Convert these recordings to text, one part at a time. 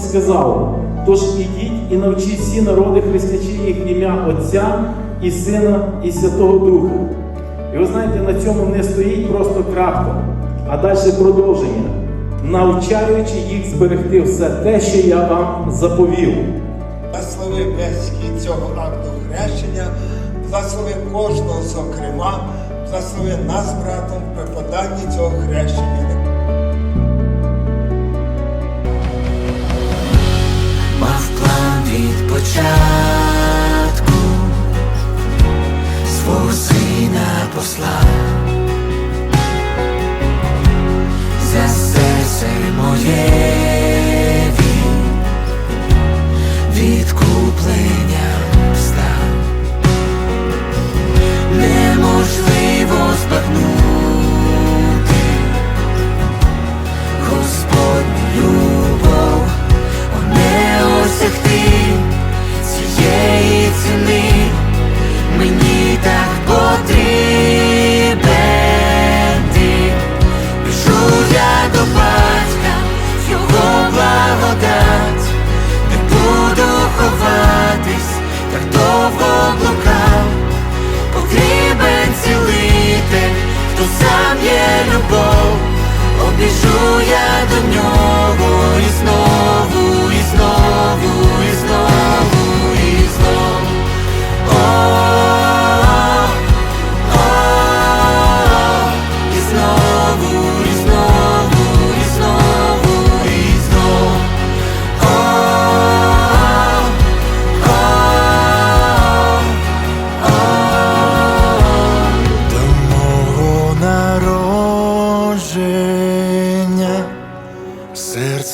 сказав: тож ідіть і навчіть всі народи, хрестячи їх ім'я Отця і Сина, і Святого Духа. І ви знаєте, на цьому не стоїть просто крапка, а далі продовження, навчаючи їх зберегти все те, що я вам заповів. Благослови весь цього акту хрещення, благослови кожного зокрема, благослови нас, братом, в преподанні цього хрещення. Моє є любов, обіжу я до нього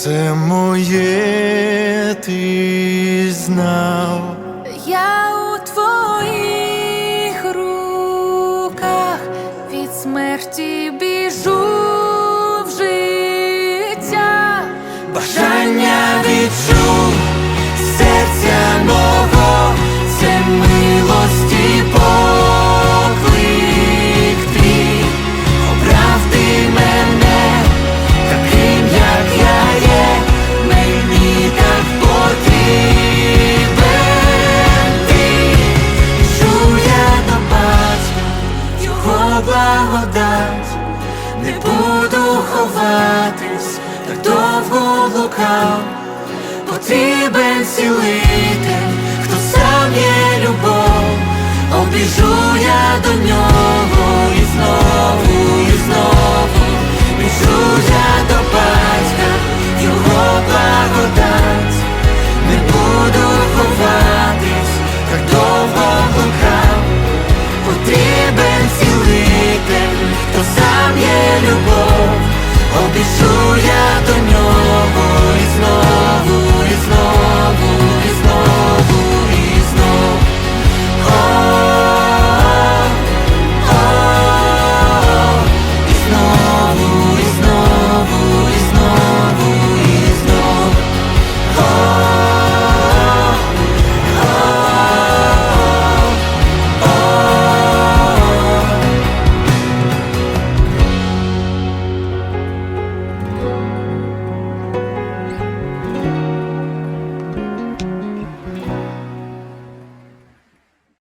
серце моє ти знав. Я не буду ховатись, так довго лукав, потрібен цілитель, хто сам є любов, обіжу я